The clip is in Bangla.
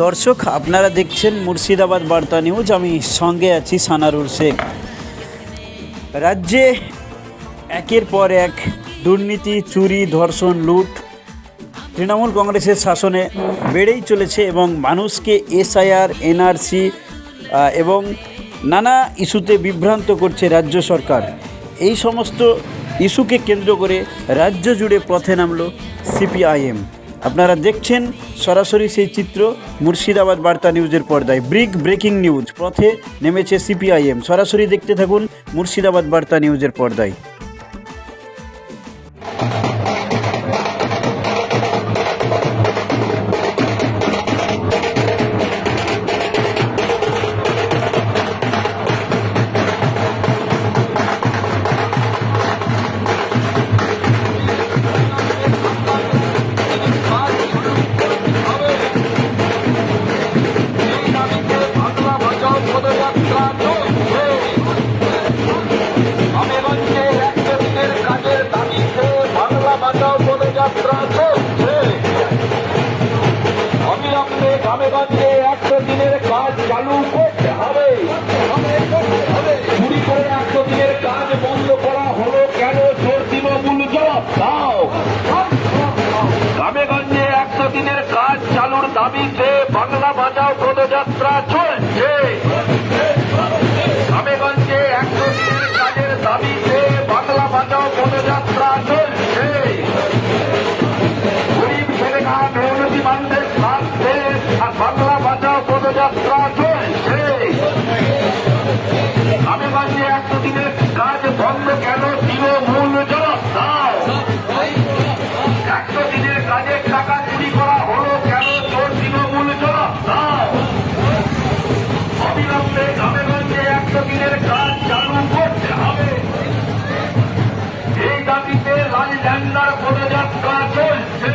দর্শক, আপনারা দেখছেন মুর্শিদাবাদ বার্তা নিউজ। আমি সঙ্গে আছি সানারুল শেখ। রাজ্যে একের পর এক দুর্নীতি, চুরি, ধর্ষণ, লুট তৃণমূল কংগ্রেসের শাসনে বেড়েই চলেছে এবং মানুষকে এসআইআর, এনআরসি এবং নানা ইস্যুতে বিভ্রান্ত করছে রাজ্য সরকার। এই সমস্ত ইস্যুকে কেন্দ্র করে রাজ্য জুড়ে পথে নামলো সিপিআইএম। আপনারা দেখছেন সরাসরি সেই চিত্র মুর্শিদাবাদ বার্তা নিউজের পর্দায়। ব্রিক ব্রেকিং নিউজ, পথে নেমেছে সিপিআইএম। সরাসরি দেখতে থাকুন মুর্শিদাবাদ বার্তা নিউজের পর্দায়। অবিলম্বে গ্রামেগঞ্জে একশো দিনের কাজ চালু করতে হবে। চুরি করে একশো দিনের কাজ বন্ধ করা হলো কেন? জোর তৃণমূল জবাব দাও। গ্রামেগঞ্জে একশো দিনের কাজ চালুর দাবিতে বাংলা বাজাও পদযাত্রা চলছে। পদযাত্রা চলছে গ্রামেগঞ্জে একশো দিনের কাজ বন্ধ কেন, তৃণমূল জবাব দাও একশো দিনের কাজের টাকা চুরি করা হলো কেন, তোর তৃণমূল জবাব দাও অবিলম্বে একশো দিনের কাজ চালু করতে হবে। এই দাবিতে লাল ঝান্ডার পদযাত্রা চলছে